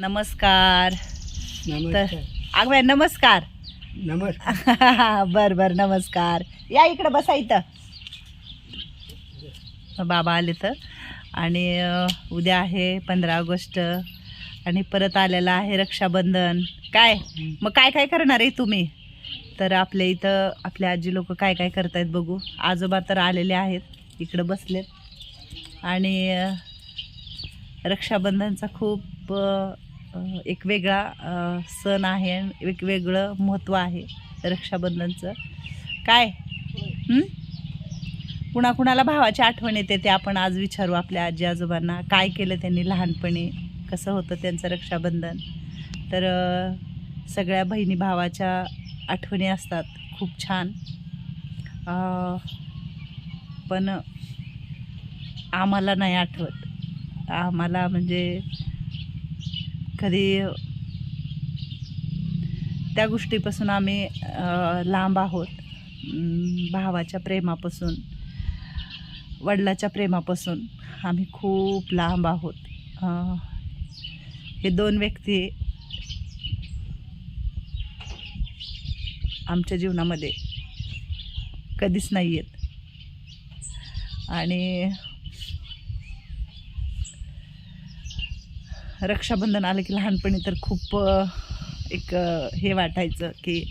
नमस्कार. तर अगं नमस्कार. नमस्कार. बर बर नमस्कार. या इकडं बसा इथं. बाबा आले तर. आणि उद्या आहे पंधरा ऑगस्ट. आणि परत आलेला आहे रक्षाबंधन. काय? मग काय काय करणार आहे तुम्ही? तर आपल्या इथं आपल्या आजी लोक काय काय करतायत बघू. आजोबा तर आलेले आहेत. इकडं बसलेत. आणि रक्षाबंधनचा खूप एक वेगळा सण आहे आणि एक वेगळं महत्त्व आहे रक्षाबंधनचं. काय? कुणाकुणाला कुणा कुणाला भावाची आठवण येते ते आपण आज विचारू आपल्या आजी आजोबांना. काय केलं त्यांनी लहानपणी? कसं होतं त्यांचं रक्षाबंधन? तर सगळ्या बहिणी भावाच्या आठवणी असतात. खूप छान. पण आम्हाला नाही आठवत. आम्हाला म्हणजे कधी त्या गोष्टीपासून आम्ही लांब आहोत. भावाच्या प्रेमापासून वडिलाच्या प्रेमापासून आम्ही खूप लांब आहोत. हे दोन व्यक्ती आमच्या जीवनामध्ये कधीच नाही आहेत आणि रक्षाबंधन आलं की लहानपणी तर खूप एक हे वाटायचं की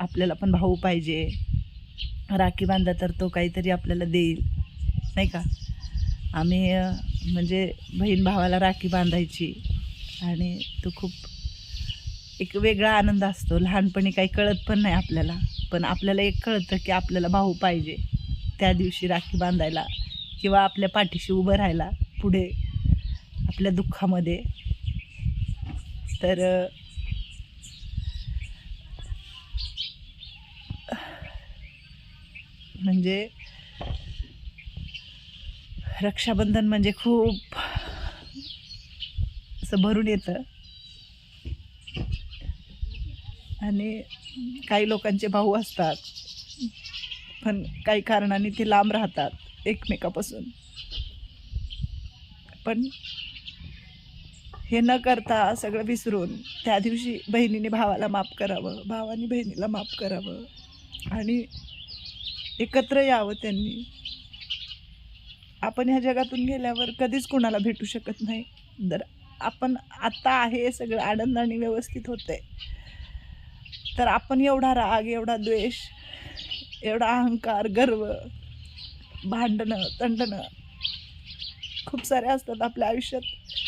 आपल्याला पण भाऊ पाहिजे. राखी बांधला तर तो काहीतरी आपल्याला देईल नाही का? आम्ही म्हणजे बहीण भावाला राखी बांधायची आणि तो खूप एक वेगळा आनंद असतो. लहानपणी काही कळत पण नाही आपल्याला पण आपल्याला एक कळतं की आपल्याला भाऊ पाहिजे त्या दिवशी राखी बांधायला किंवा आपल्या पाठीशी उभं राहायला पुढे. आपल्या दुःखामध्ये. तर म्हणजे रक्षाबंधन म्हणजे खूप असं भरून येतं. आणि काही लोकांचे भाऊ असतात पण काही कारणाने ते लांब राहतात एकमेकापासून. पण हे न करता सगळं विसरून त्या दिवशी बहिणीने भावाला माफ करावं भावाने बहिणीला माफ करावं आणि एकत्र यावं त्यांनी. आपण ह्या जगातून गेल्यावर कधीच कोणाला भेटू शकत नाही. जर आपण आत्ता आहे सगळं आनंदाने व्यवस्थित होते तर आपण एवढा राग एवढा द्वेष एवढा अहंकार गर्व भांडणं तंडणं खूप साऱ्या असतात आपल्या आयुष्यात.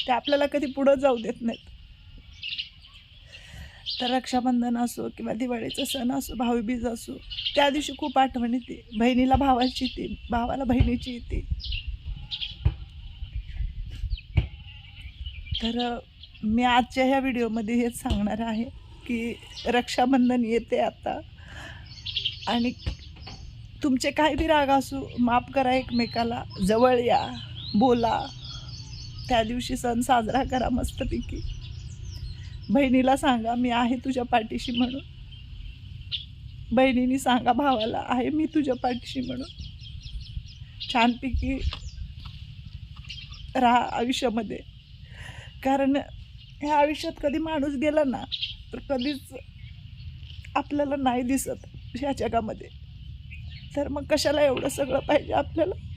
ते आपल्याला कधी पुढं जाऊ देत नाहीत. तर रक्षाबंधन असो किंवा दिवाळीचा सण असो भाऊबीज असो त्या दिवशी खूप आठवण येते. बहिणीला भावाची येते भावाला बहिणीची येते. तर मी आजच्या ह्या व्हिडिओमध्ये हेच सांगणार आहे की रक्षाबंधन येते आता. आणि तुमचे काही बी राग असू माफ करा एकमेकाला. जवळ या. बोला. त्या दिवशी सण साजरा करा मस्तपैकी. बहिणीला सांगा मी आहे तुझ्या पाठीशी म्हणून. बहिणीने सांगा भावाला आहे मी तुझ्या पाठीशी म्हणून. छानपैकी राहा आयुष्यामध्ये. कारण ह्या आयुष्यात कधी माणूस गेला ना तर कधीच आपल्याला नाही दिसत ह्या जगामध्ये. तर मग कशाला एवढं सगळं पाहिजे आपल्याला?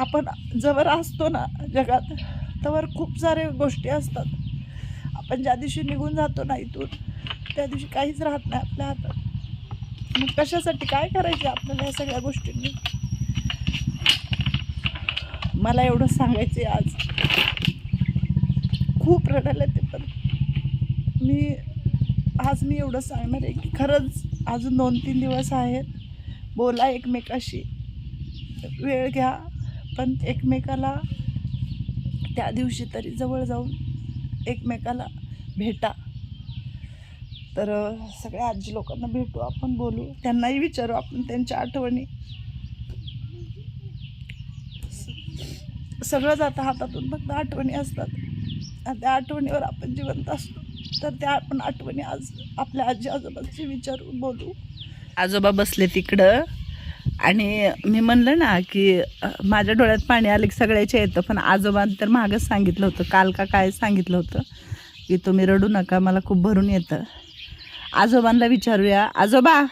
आपण जवळ असतो ना जगात तर खूप सारे गोष्टी असतात. आपण ज्या दिवशी निघून जातो ना इथून त्या दिवशी काहीच राहत नाही आपल्या हातात. मग कशासाठी काय करायचे आपल्याला या सगळ्या गोष्टींनी? मला एवढं सांगायचं आहे आज. खूप रडायला ते पण मी आज मी एवढं सांगणार आहे की खरंच अजून दोन तीन दिवस आहेत. बोला एकमेकाशी. वेळ घ्या. पण एकमेकाला त्या दिवशी तरी जवळ जाऊन एकमेकाला भेटा. तर सगळ्या आजी लोकांना भेटू आपण बोलू. त्यांनाही विचारू आपण त्यांच्या आठवणी. स- सगळं जातं हातातून फक्त आठवणी असतात. त्या आठवणीवर आपण जिवंत असतो. तर त्या आपण आठवणी आज आपल्या आजी आजोबांची विचारू बोलू. आजोबा बसले तिकडं. आणि मी म्हणलं ना की माझ्या डोळ्यात पाणी आले की सगळ्याचे येतं. पण आजोबांनी तर मागच सांगितलं होतं. काल का काय सांगितलं होतं? की तुम्ही रडू नका मला खूप भरून येतं. आजोबांना विचारूया. आजोबा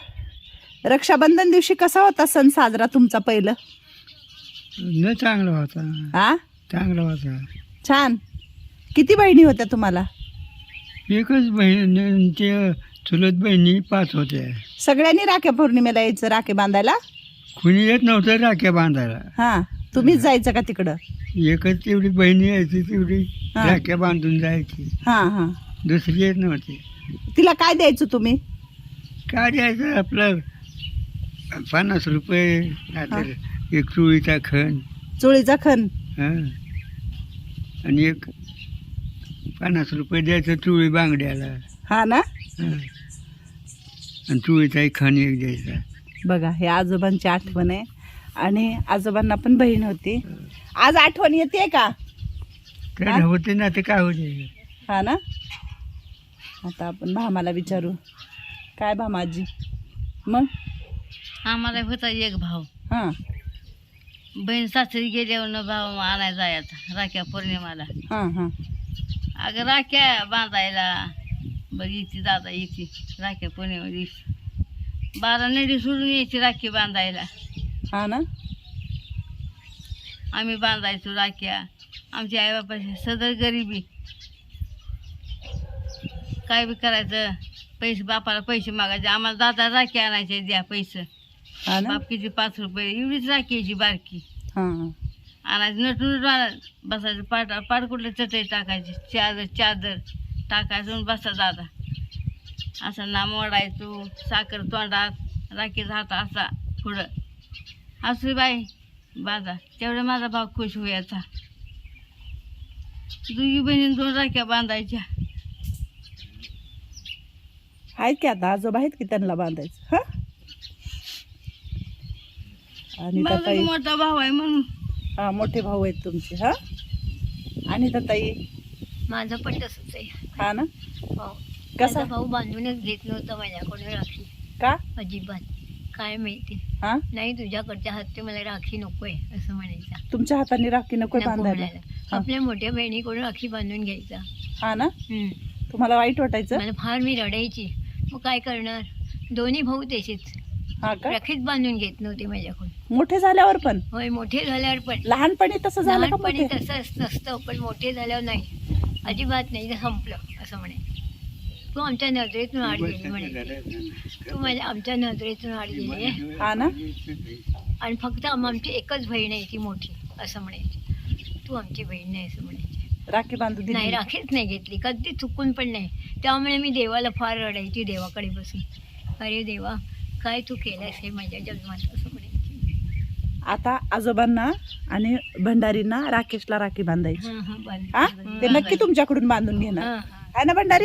रक्षाबंधन दिवशी कसा होता सण साजरा तुमचा पहिलं? न चांगला होता. हा चांगला होता. छान. किती बहिणी होत्या तुम्हाला? एकच बहीण ते चुलत बहिणी पाच होत्या. सगळ्यांनी राख्या पौर्णिमेला यायचं राखे बांधायला? कुणी येत नव्हतं राख्या बांधायला. हा तुम्हीच जायचं का तिकडं? एकच तेवढी बहिणी यायची तेवढी हा. राख्या बांधून जायची. हा हा. दुसरी येत नव्हती. तिला काय द्यायचं तुम्ही? काय द्यायचं आपलं? पन्नास रुपये नाहीतर एक चुळीचा खण. चोळीचा खण. हं. आणि एक पन्नास रुपये द्यायचं चुळी बांगड्याला. हा ना? हं. आणि चुळीचा एक खण एक द्यायचा. बघा हे आजोबांची आठवण आहे. आणि आजोबांना पण बहीण होती. आज आठवण येते का? हा? होते ना ते काय होते? हा ना? आता आपण भामाला विचारू. काय भामाजी मग? आम्हाला होता एक भाऊ. हां. बहीण सासरी गेल्यावर भाऊ आणायला जायचा राख्या पौर्णिमाला. हां हां. अगं राख्या बांधायला. बरं येते दादा येते राख्या पौर्णिमा दिवशी. बारा नडी सोडून यायची राखी बांधायला. हा ना? आम्ही बांधायचो राख्या. आमच्या आईबापाची सदर गरिबी. काय बी करायचं? पैसे बापाला पैसे मागायचे. आम्हाला दादा राखी आणायचे द्या पैसे. हा ना? बाप किती पाच रुपये एवढीच राखी यायची बारकी. हां. हां आणायचं नटून बसायचं. पाट पाट कुठले चटई टाकायची. चादर चादर टाकायचं आणि बसा दादा. असं नाम ओढायचो साखर तोंडात राखीचा हात असा पुढं. असू बाई बाजा तेवढा माझा भाव खुश व्हायचा दुगी बहिणी दोन राख्या बांधायच्या. आहेत की आता? आजोबा आहेत की त्यांना बांधायचं? हा? आणि माझा ताई मोठा भाऊ आहे म्हणून. हा मोठे भाऊ आहेत तुमचे हा? आणि ताई माझं पण तसंच आहे. हा ना? हो. कसा? भाऊ बांधूनच घेत नव्हता माझ्याकडून राखी. का? अजिबात. काय माहिती? हा? नाही तुझ्याकडच्या हातची मला राखी नकोय असं म्हणायचा. तुमच्या हाताने राखी नको नको बांधायला? म्हणायला. आपल्या मोठ्या बहिणीकडून राखी बांधून घ्यायचा. हा ना? हम्म. तुम्हाला वाईट वाटायचं? मला फार मी रडायची मग काय करणार? दोन्ही भाऊ तसेच. हा का? राखीच बांधून घेत नव्हते माझ्याकडून. मोठे झाल्यावर पण? होय मोठे झाल्यावर पण. लहानपणी तसं झालं का लहानपणी मोठे? तसंच नसतं पण मोठे झाल्यावर नाही. अजिबात नाही ते संपलं असं म्हणे तू आमच्या नजरेतून आड गेली म्हणे. तू माझ्या आमच्या नजरेतून आड गेली आहे. हा ना? आणि फक्त आम- आमची एकच बहीण आहे ती मोठी असं म्हणायची. तू आमची बहीण नाही असं म्हणायची. राखी बांधू दिली. नाही राखीच नाही घेतली. कधी चुकून पण नाही. त्यामुळे मी देवाला फार रडायची देवाकडे बसून. अरे देवा काय तू केलंस हे माझ्या जन्मात असं म्हणायची. आता आजोबांना आणि भंडारींना राकेशला राखी बांधायची. हां हां बांध हा? ते नक्की तुमच्याकडून बांधून घेणार. हां हां. आहे ना भंडारी.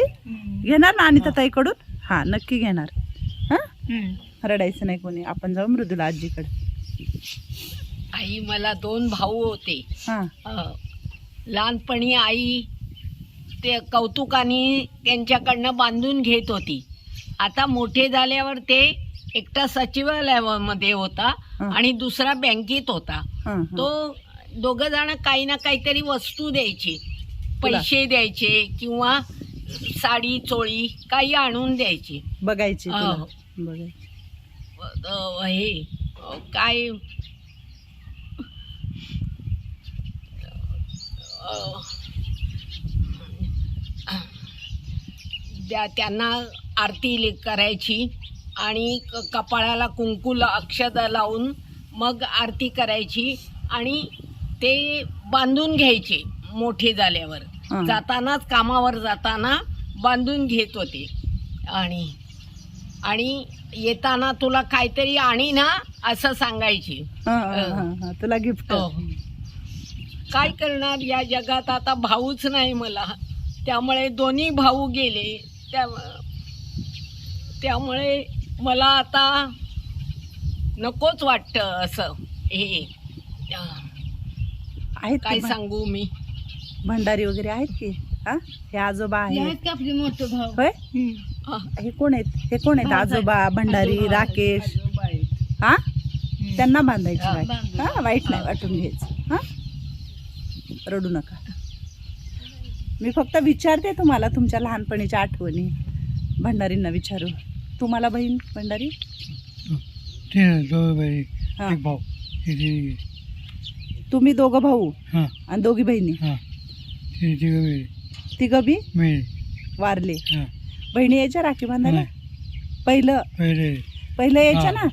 घेणार ना आणि ताईकडून? हा नक्की घेणार. हा. रडायचं नाही कोणी. आपण जाऊ मृदुला आजीकडे. आई मला दोन भाऊ होते. हा. अ, लहानपणी आई ते कौतुकाने त्यांच्याकडनं बांधून घेत होती. आता मोठे झाल्यावर ते एकटा सचिवालयामध्ये होता हं. आणि दुसरा बँकेत होता. हा, हा. तो दोघं जण काही ना काहीतरी वस्तू द्यायची. पैसे द्यायचे किंवा साडी चोळी काही आणून द्यायची बघायची तुला. हो. बघायची अ, हे अ, काय अ, त्या त्यांना आरती ले- करायची आणि क- कपाळाला कुंकू ला- अक्षदा लावून मग आरती करायची आणि ते बांधून घ्यायचे मोठे झाल्यावर. जातानाच कामावर जाताना बांधून घेत होते. आणि आणि येताना तुला काहीतरी आणि ना असं सांगायची. हा, हा, हा, हा. तुला गिफ्ट हो. काय करणार? या जगात आता भाऊच नाही मला. त्यामुळे दोन्ही भाऊ गेले. त्या त्यामुळे मला आता नकोच वाटतं असं. हे काय सांगू मी? भंडारी वगैरे आहेत की? हा? हे आजोबा हे आहेत आहेत का आपले मोठे भाऊ? होय? हे कोण आहेत? हे कोण आहेत? भाऊ आजोबा भंडारी आजोबा आहेत, राकेश. हा? त्यांना बांधायची हा, बांधून. हा वाईट नाही वाटून घ्यायचं. हा? रडू नका. मी फक्त विचारते तुम्हाला तुमच्या लहानपणीच्या आठवणी. भंडारींना विचारू. तुम्हाला बहीण भंडारी? ते दोघं बाई हा. एक भाऊ तिथे तुम्ही दोघं भाऊ हां. आणि दोघी बहिणी. हां. ते तिघं तिघं बी? वारले. हां. बहिणी यायच्या राखी बांधायला? नाही. पहिलं? पहिले. पहिलं यायच्या हा. ना?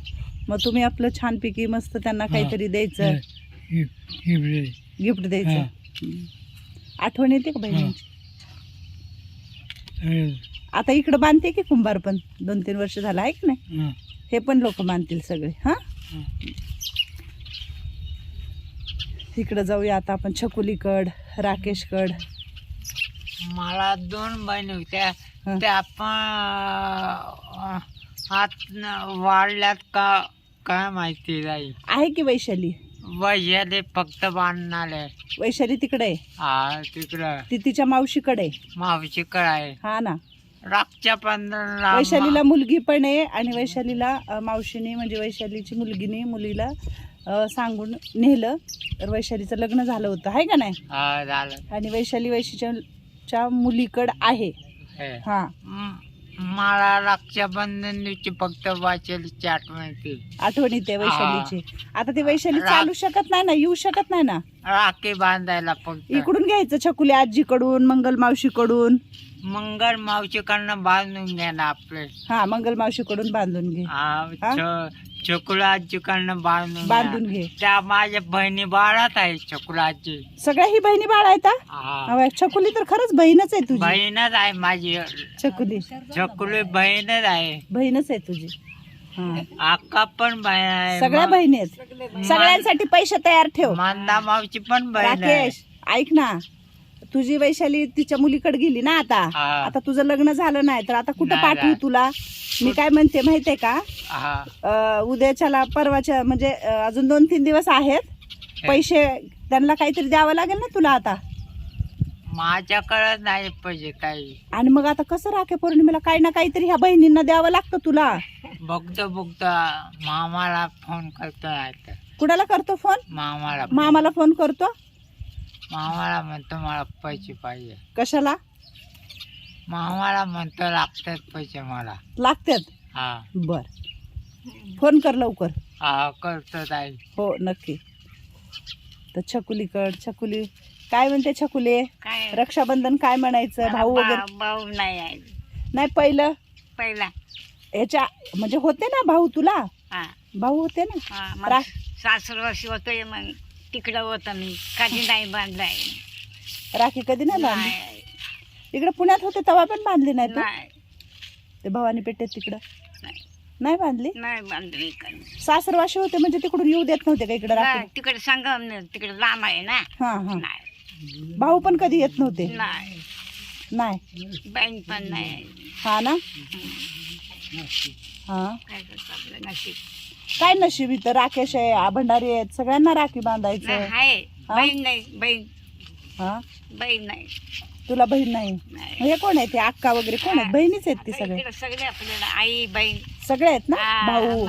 मग तुम्ही आपलं छानपैकी मस्त त्यांना काहीतरी द्यायचं. इकडे गिफ्ट द्यायचं. हा. हम्म. आठवण येते का बहिणींची? सगळे. आता इकडं बांधते की कुंभार पण? दोन तीन वर्ष झालं आहे की नाही? हां. हे पण लोक बांधतील सगळे हा? हां. इकडं जाऊया आता आपण छकुलीकड राकेशकड. मला दोन बहिणी होत्या. हं. त्या पण हात वाढल्यात का काय माहिती नाही आहे की वैशाली? वैशाली फक्त बांधणारे. वैशाली तिकडे आहे? हा तिकडं. ती तिच्या मावशीकडे आहे. मावशीकडे आहे. हा ना. रागच्या पंधरा वैशालीला मुलगी पण आहे आणि वैशालीला अ, मावशीने म्हणजे वैशालीची मुलगीने मुलीला सांगून नेलं. तर वैशालीचं लग्न झालं होतं. आहे का नाही? हा झालं. आणि वैशाली वैशीच्या च्या मुलीकड आहे. हे. हा. म- मला रक्षाबंधनची फक्त वाचेलीची आठवण येते आठवण येते वैशालीची. आता ती वैशाली चालू शकत नाही ना? येऊ शकत नाही ना? राखी बांधायला फक्त. इकडून घ्यायचं छकुली आजीकडून मंगल मावशीकडून? मंगल मावशीकडनं बांधून घ्या ना आपले. हा मंगल मावशीकडून बांधून घे. हा? छ- छकुलाजीकडनं बांधून बांधून. घे. त्या माझ्या बहिणी बाळात आहे छकुलाजी सगळ्या ही बहिणी बाळ आहेत हा? हा. अवय, छकुली तर खरंच बहीणच आहे तुझी. बहीणच आहे माझी. छकुली छकुली बहीणच आहे. बहीणच आहे तुझी. हा. अक्का पण बहीण आहे. सगळ्या म- बहिणी आहेत. सगळ्यांसाठी पैसे तयार ठेव. मंदा मावशी पण बहीण आहे. राकेश ऐक ना. तुझी वैशाली तिच्या मुलीकडे गेली ना आता. हा. आता तुझं लग्न झालं नाही तर आता कुठं नाही, पाठवू नाही. तुला? मी काय म्हणते माहितीये का? हा. अं, उद्याच्याला परवाच्या म्हणजे अं, अजून दोन तीन दिवस आहेत. पैसे त्यांना काहीतरी द्यावं लागेल ना तुला आता? माझ्याकडे नाही पाहिजे काही. आणि मग आता कसं राखे पौर्णिमेला? काही ना काहीतरी ह्या बहिणींना द्यावं लागतं तुला. बघतो बघतो. मामाला फोन करतो कुणाला करतो फोन मामाला. मामाला फोन करतो? मामाला म्हणतो मला पैसे पाहिजे. कशाला? मामाला म्हणतो लागतात पैसे मला. लागतात? हा. बर. फोन कर लवकर. हा करतो ताई. हो नक्की. तर छकुलीकड छकुली काय म्हणते छकुली? काय? रक्षाबंधन काय म्हणायचं? भाऊ वगैरे? भाऊ नाही आहे. नाही पहिलं? पहिला. ह्याच्या म्हणजे होते ना भाऊ तुला? हा. भाऊ होते ना? हा रा- मग सासर वर्षी होतोय मग तिकडं होतं मी. कधी नाही बांधलाय. राखी कधी नाही बांधली? नाही. इकडे पुण्यात होते तेव्हा पण बांधली नाही तू? नाही. ते भवानी पेठेत तिकडं? नाही. नाही बांधली? नाही बांधली कधी सासरवाशी होते म्हणजे तिकडून येऊ देत नव्हते का इकडे नाही, तिकडे संगम तिकडे लांब आहे ना. हा हा. नाही. भाऊ पण कधी येत नव्हते? नाही. नाही. बहीण पण नाही. हा ना? हा. काय करतो आपलं नशीब. काय नशीब इथं? राकेश आहे भंडारी आहेत सगळ्यांना राखी बांधायचं आहे. हा? बहीण नाही बहीण. हा? बहीण नाही. तुला बहीण नाही? नाही. हे कोण आहे ते? अक्का वगैरे कोण आहेत? बहिणीच आहेत ती सगळे. इकडे सगळे आपल्याला आई बहीण. सगळे आहेत ना? भाऊ.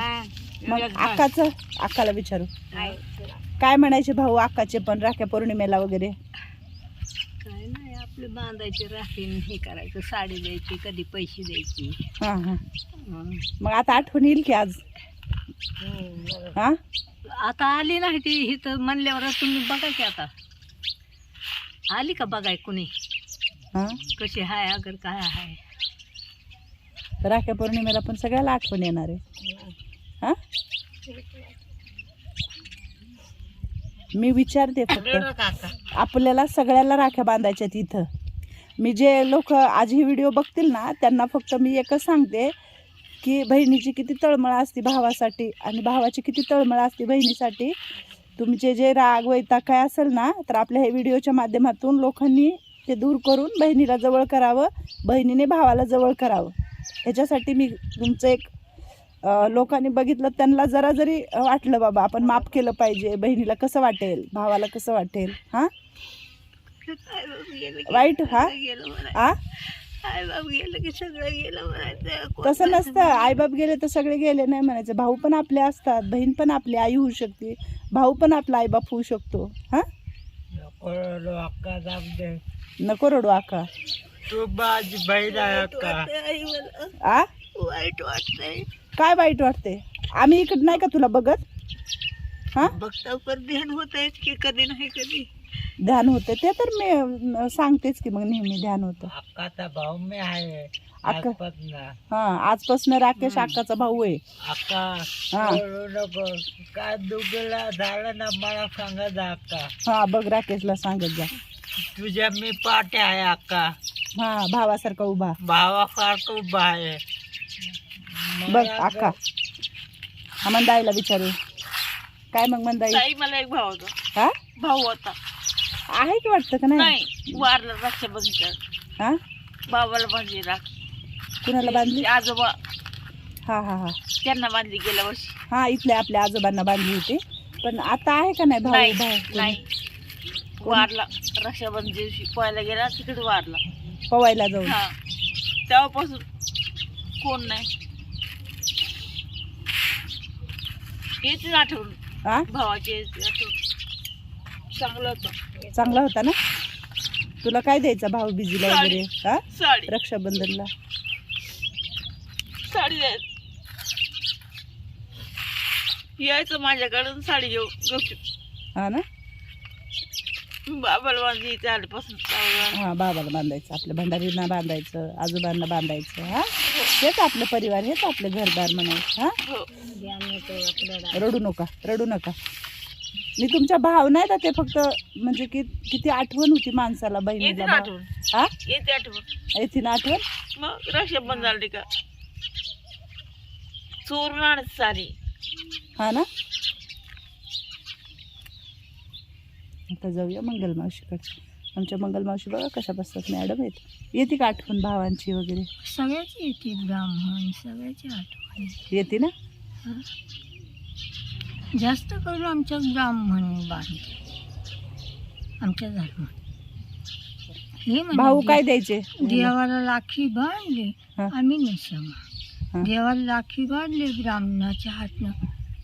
मग अक्काचं? अक्काला विचारू. आहे. काय म्हणायचे भाऊ अक्काचे पण? राख्या पौर्णिमेला वगैरे? काय नाही आपले बांधायचे राखीन हे करायचं. साडी द्यायची कधी पैसे द्यायची. हा हा. हं. मग आता आठवण येईल की आज? हा? आता आली नाही ती ही तर म्हणल्यावर तुम्ही बघा की आता. आली का बघाय कुणी? हा? कशी हाय अगर काय हाय. राख्या पौर्णिमेला पण सगळ्याला आठवण येणार आहे. हा? मी विचारते फक्त. आपल्याला सगळ्याला राख्या बांधायच्या इथं. मी जे लोक आज ही व्हिडिओ बघतील ना त्यांना फक्त मी एकच सांगते की बहिणीची किती तळमळ असते भावासाठी आणि भावाची किती तळमळ असते बहिणीसाठी. तुमचे जे राग वैताग काय असेल ना तर आपल्या हे व्हिडिओच्या माध्यमातून लोकांनी ते दूर करून बहिणीला जवळ करावं बहिणीने भावाला जवळ करावं. ह्याच्यासाठी मी तुमचं एक लोकांनी बघितलं त्यांना जरा जरी वाटलं बाबा आपण माफ केलं पाहिजे बहिणीला कसं वाटेल भावाला कसं वाटेल हां? वाईट हा? आ? आई बाप गेलं की सगळं गेलं म्हणायचं. तसं नसतं. आईबाप गेले तर सगळे गेले नाही म्हणायचं. भाऊ पण आपले असतात बहीण पण आपली आई होऊ शकते. भाऊ पण आपला आईबाप होऊ शकतो. हा? करोडो अक्का जाऊ दे. नको रडू आका तू माझी बहीण आहे अक्का. वाटतंय आई मला. आ? वाईट वाटतंय. काय वाईट वाटते आम्ही इकडं नाही का तुला बघत? हा? बघता पण ध्यान होत आहेत की कधी नाही कधी. ध्यान होतं ते तर मी सांगतेच की मग नेहमी ध्यान होतं. अक्काचा भाऊ मी आहे. अक्का? आजपासून. हा आजपासून राकेश अक्काचा भाऊ आहे. अक्का हा. नको. काय दुखला झालं ना मला सांगा जा अक्का. हा बघ राकेशला सांगत जा. तुझ्या मी पाठी आहे अक्का. हा भावासारखा उभा. भावासारखं उभा आहे. बघ अक्का. हा मंदाईला विचारू. काय मग मंदाई? मला एक भाऊ होता. हा? भाऊ होता. आहे की वाटतं का नाही? नाही वारला रक्षाबंधन हा? बाबाला बांधली राखी. कुणाला बांधली? आजोबा. हा हा हा. त्यांना बांधली गेल्या वर्षी. हा इथल्या आपल्या आजोबांना बांधली होती. पण आता आहे का नाही भाऊ? नाही भाऊ नाही. वारला. रक्षाबंधन दिवशी पोहायला गेला तिकडे वारला. पवायला जाऊन? हा. तेव्हापासून कोण नाही. येते आठवण. हा भावाची येते आठवण. चांगलं होतं. चांगला होता ना? तुला काय द्यायचा भाऊ बिजीला. वगैरे? हा? साडी. रक्षाबंधनला. साडी द्यायचं यायचं माझ्याकडून साडी घेऊ गपचूप हा ना? बाबाला आल्यापासून. हा बाबाला बांधायचं आपल्या भंडारींना बांधायचं आजोबांना बांधायचं हा? हेच आपलं परिवार हेच आपलं घरदार म्हणायचं हा? हो. रडू नका रडू नका. मी तुमचा भाव नाही ना ते फक्त म्हणजे की किती आठवण होती माणसाला येते बहिणीला ना. आठवण. हा? येते आठवण. येते ना आठवण? मग रक्षाबंधन झाली का? चोरून आणत सारी. हा ना? आता जाऊया मंगल मावशीकडे. आमच्या मंगल मावशी बघा कशा बसतात मॅडम आहेत. येते का आठवण भावांची वगैरे? सगळ्याची येते ब्राह्मण सगळ्याची आठवण. येते ना? जास्त करून आमच्या ब्राह्मण बांधते आमच्या धर्मात हे म्हणजे भाऊ काय द्यायचे? देवाला राखी बांधली. आम्ही. नसमा देवाला राखी बांधली ब्राह्मणाच्या हातनं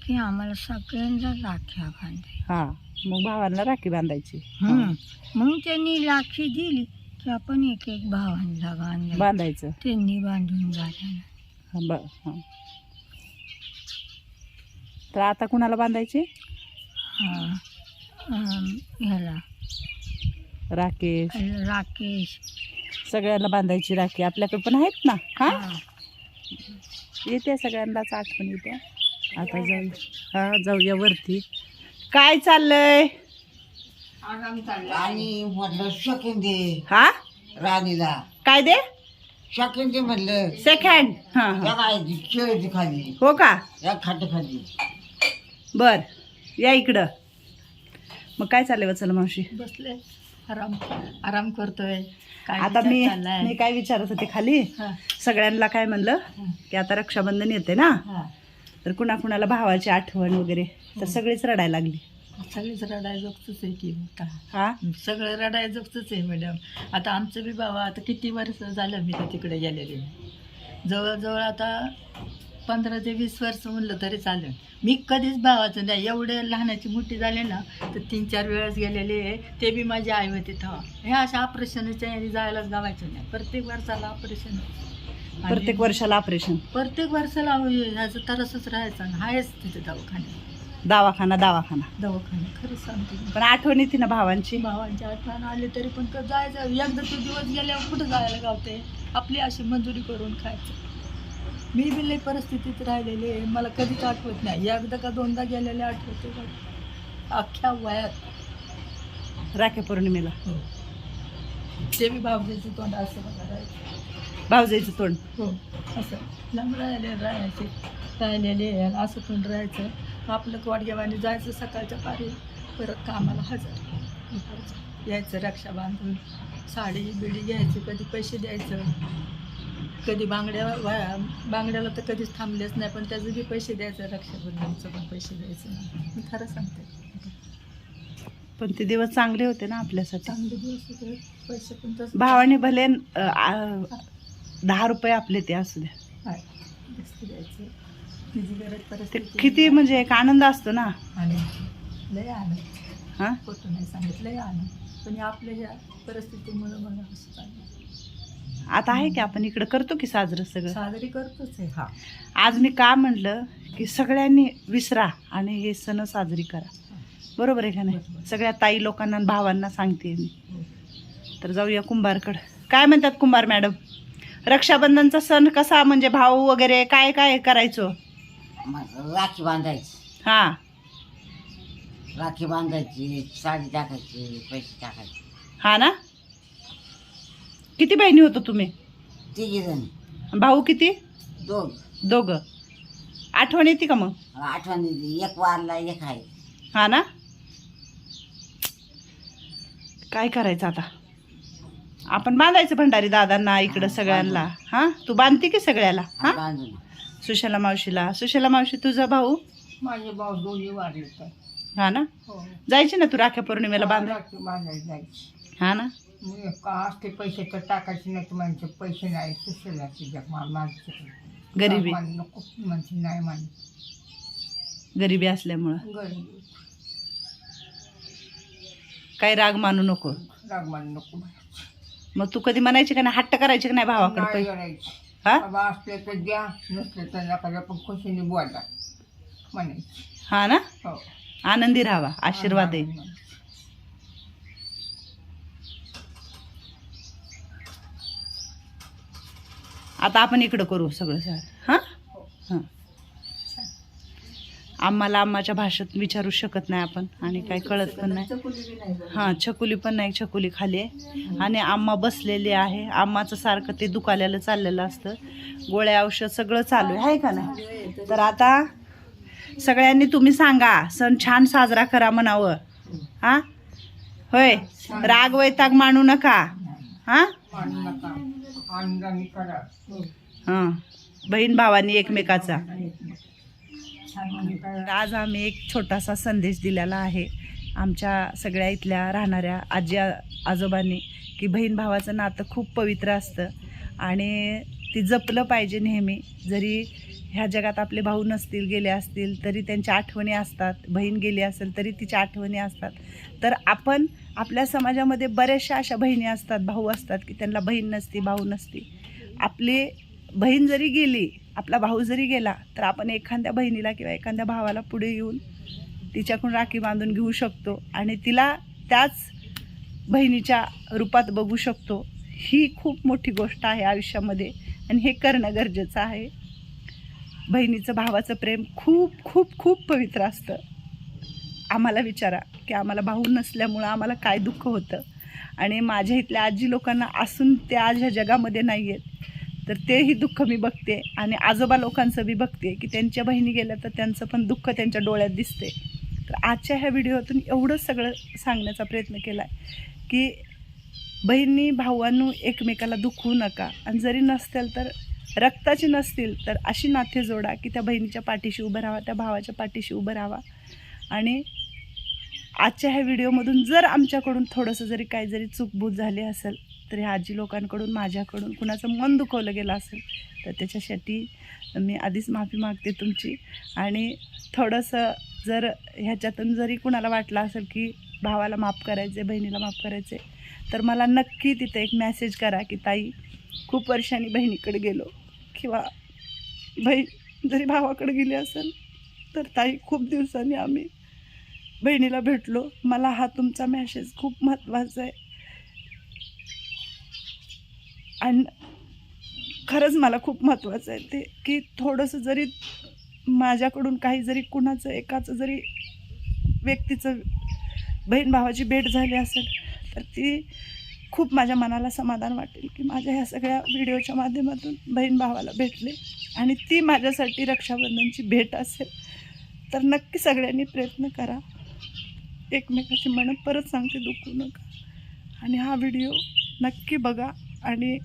की आम्हाला सगळ्यांना राख्या बांधल्या. हा. मग भावांना राखी बांधायची. हम्म. मग त्यांनी राखी दिली की आपण एक एक भावांना बांधलं बांधायचं. त्यांनी बांधून झालं ब हा. तर आता कुणाला बांधायचे? हा ह्याला. राकेश. राकेश. सगळ्यांना बांधायची राखी. आपल्याकडे पण आहेत ना? हा. येते सगळ्यांनाच आठवण येते. आता जाऊ हा जाऊया वरती. काय चाललंय? आणि म्हटलं शकीन दे हा? राणीला. काय दे? शकीन दे म्हटलं सेकंड हा हा. खाली. हो का? या खाट खाली. बर या इकडं. मग काय चाललंय वचल मावशी? बसले. आराम आराम करतोय. काय आता विचार मी चाललाय? मी काय विचारत होते खाली? हा. सगळ्यांना काय म्हणलं? की आता रक्षाबंधन येते ना? हा. तर कुणाकुणाला भावाची आठवण वगैरे? तर सगळीच रडायला लागली. सगळीच रडायजोगतच आहे की आता. हा? सगळं रडायजोगतच आहे मॅडम आता आमचं बी बाबा आता किती वर्ष झालं मी तर तिकडे गेलेले. जवळजवळ आता पंधरा ते वीस वर्ष म्हणलं तरी चालेल. मी कधीच भावाचं नाही. एवढे लहानाची मोठी झाले ना तर तीन चार वेळेस गेलेले आहे. ते बी माझी आई होती तेव्हा. हे अशा ऑपरेशनच्या याने जायलाच गावायचं नाही. प्रत्येक वर्षाला ऑपरेशन प्रत्येक वर्षाला ऑपरेशन. प्रत्येक वर्षाला ह्याचं तरसच राहायचं ना आहेच तिथे दवाखाने दवाखाना दवाखाना. दवाखाने खरंच सांगते. पण आठवण येते ना भावांची? भावांची आठवण आली तरी पण जायचं. एकदा तो दिवस गेल्यावर कुठं जायला गावते आपली अशी मंजुरी करून खायचं. मी बी लई परिस्थितीत राहिलेले आहे. मला कधीच आठवत नाही. एकदा का दोनदा गेलेले आठवते. अख्ख्या वयात. राखे पौर्णिमेला. ते बी भावजायचं तोंड असं बघा राहायचं. तोंड. हो. असं. लांब राहिले राहायचे राहिलेले आणि असं पण राहायचं. आपलं वाडग्यावाने जायचं सकाळच्या पारी. परत कामाला हजर. दुपारचं. यायचं रक्षा बांधून साडी बिडी घ्यायची. कधी पैसे द्यायचं. कधी बांगड्या बांगड्याला तर कधीच थांबलेच नाही पण त्याचे बी पैसे द्यायचं रक्षाबंधनचं पण पैसे द्यायचं. मी खरं सांगते. पण ते दिवस चांगले होते ना आपल्यासाठी? चांगले दिवस होते. पैसे पण तसं भावाने भले अ, आ, दहा रुपये आपले ते असू द्या. आहे. जास्त द्यायचं. तिची गरज ते परिस्थिती किती म्हणजे एक आनंद असतो ना. आणि लय आनंद. हा? खोटं नाही सांगितलं लय आनंद. पण हे आपल्या ह्या परिस्थितीमुळे मला असं चाललं आता आहे की आपण इकडं करतो की साजरं सगळं? साजरी करतोच आहे हा. आज मी का म्हणलं की सगळ्यांनी विसरा आणि हे सण साजरी करा. बरोबर आहे का नाही? बरोबर. सगळ्या ताई लोकांना आणि भावांना सांगते मी. तर जाऊया कुंभारकडं. काय म्हणतात कुंभार मॅडम? रक्षाबंधनचा सण कसा म्हणजे भाऊ वगैरे काय काय करायचो? मग राखी बांधायची. हां. राखी बांधायची साडी टाकायची पैसे टाकायचे. हा ना? किती बहिणी होतो तुम्ही? तिघी जण. भाऊ किती? दोघ. दोघं. आठवण येते का मग? आठवणी एक वारला एक आहे. हा ना? काय करायचं आता? आपण बांधायचं भंडारी दादांना इकडं सगळ्यांना. हा? तू बांधते की सगळ्याला? हा बांधून. सुशला मावशीला. सुशला मावशी तुझा भाऊ? माझे भाऊ दोन्ही वारले हा ना? हो. जायची ना तू राख्या पौर्णिमेला बांधा राखी बांधायला जायची. हा ना? मी का असते पैसे तर टाकायचे नाही तर म्हणजे पैसे नाही सुशेला तुझ्या माझ्या गरिबी. नको म्हणजे नाही मान गरिबी असल्यामुळं. गरीब. काही राग मानू नको. रागमान नको मग तू कधी म्हणायची का नाही हट्ट करायची का नाही भावाकडे नाही पैसे? करायची हा? बाबा असले तर द्या नसले तर नका पण खुशीने बोला. म्हणायची. हा ना? हो. आनंदी राहावा आशीर्वाद. आहे आता आपण इकडं करू सगळं. सर हां? हां. आम्हाला आम्हाच्या भाषेत विचारू शकत नाही आपण आणि काय कळत पण नाही. हां छकुली पण नाही छकुली खाली आहे. आणि आम्हा बसलेली आहे. आम्हाचं सारखं ते दुखाल्याला चाललेलं असतं. गोळ्या औषध सगळं चालू आहे का नाही? तर आता सगळ्यांनी तुम्ही सांगा सण छान साजरा करा म्हणावं. हां? होय? राग वैताग मानू नका. हां? आनंदाने करा. हां. बहीण भावानी एकमेकाचा. तर आज आम्ही एक छोटासा संदेश दिलेला आहे आमच्या सगळ्या इथल्या राहणाऱ्या आजी आजोबांनी की बहीण भावाचं नातं खूप पवित्र असतं आणि ती जपलं पाहिजे नेहमी. जरी ह्या जगात आपले भाऊ नसतील गेले असतील तरी त्यांच्या आठवणी असतात बहीण गेली असेल तरी तिच्या आठवणी असतात. तर आपण आपल्या समाजामध्ये बऱ्याचशा अशा बहिणी असतात भाऊ असतात की त्यांना बहीण नसती भाऊ नसती. आपली बहीण जरी गेली आपला भाऊ जरी गेला तर आपण एखाद्या बहिणीला किंवा एखाद्या भावाला पुढे येऊन तिच्याकडून राखी बांधून घेऊ शकतो आणि तिला त्याच बहिणीच्या रूपात बघू शकतो. ही खूप मोठी गोष्ट आहे आयुष्यामध्ये आणि हे करणं गरजेचं आहे. बहिणीचं भावाचं प्रेम खूप खूप खूप पवित्र असतं. आम्हाला विचारा की आम्हाला भाऊ नसल्यामुळं आम्हाला काय दुःख होतं? आणि माझ्या इथल्या आजी लोकांना असून ते आज ह्या जगामध्ये नाही आहेत तर तेही दुःख मी बघते आणि आजोबा लोकांचं बी बघते की त्यांच्या बहिणी गेल्या तर त्यांचं पण दुःख त्यांच्या डोळ्यात दिसते. तर आजच्या ह्या व्हिडिओतून एवढं सगळं सांगण्याचा प्रयत्न केला आहे की बहिणी भावांनो एकमेकाला दुखवू नका. आणि जरी नसतील तर रक्ताची नसतील तर अशी नाते जोडा की त्या बहिणीच्या पाठीशी उभं राहावा त्या भावाच्या पाठीशी उभं राहावा. आणि आजच्या ह्या व्हिडिओमधून जर आमच्याकडून थोडंसं जरी काही जरी चूकबूत झाली असेल तर ह्या आजी लोकांकडून माझ्याकडून कुणाचं मन दुखवलं गेलं असेल तर त्याच्यासाठी मी आधीच माफी मागते तुमची. आणि थोडंसं जर ह्याच्यातून जरी कुणाला वाटलं असेल की भावाला माफ करायचे बहिणीला माफ करायचे तर मला नक्की तिथे एक मॅसेज करा की ताई खूप वर्षांनी बहिणीकडे गेलो. किंवा बहीण जरी भावाकडे गेली असेल तर ताई खूप दिवसांनी आम्ही बहिणीला भेटलो. मला हा तुमचा मॅसेज खूप महत्त्वाचा आहे. आणि खरंच मला खूप महत्त्वाचं आहे ते की थोडंसं जरी माझ्याकडून काही जरी कुणाचं एकाचं जरी व्यक्तीचं बहीण भावाची भेट झाली असेल तर ती खूप माझ्या मनाला समाधान वाटेल की माझ्या ह्या सगळ्या व्हिडिओच्या माध्यमातून बहीण भावाला भेटले आणि ती माझ्यासाठी रक्षाबंधनची भेट असेल. तर नक्की सगळ्यांनी प्रयत्न करा. एकमेकाची मनं परत सांगते दुखू नका. आणि हा व्हिडिओ नक्की बघा आणि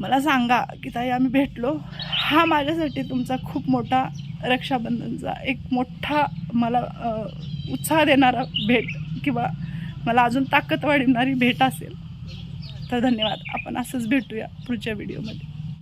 मला सांगा की ताई आम्ही भेटलो. हा माझ्यासाठी तुमचा खूप मोठा रक्षाबंधनचा एक मोठा मला उत्साह देणारा भेट किंवा मला अजून ताकद वाढवणारी भेट असेल तर धन्यवाद. आपण असंच भेटूया पुढच्या व्हिडिओमध्ये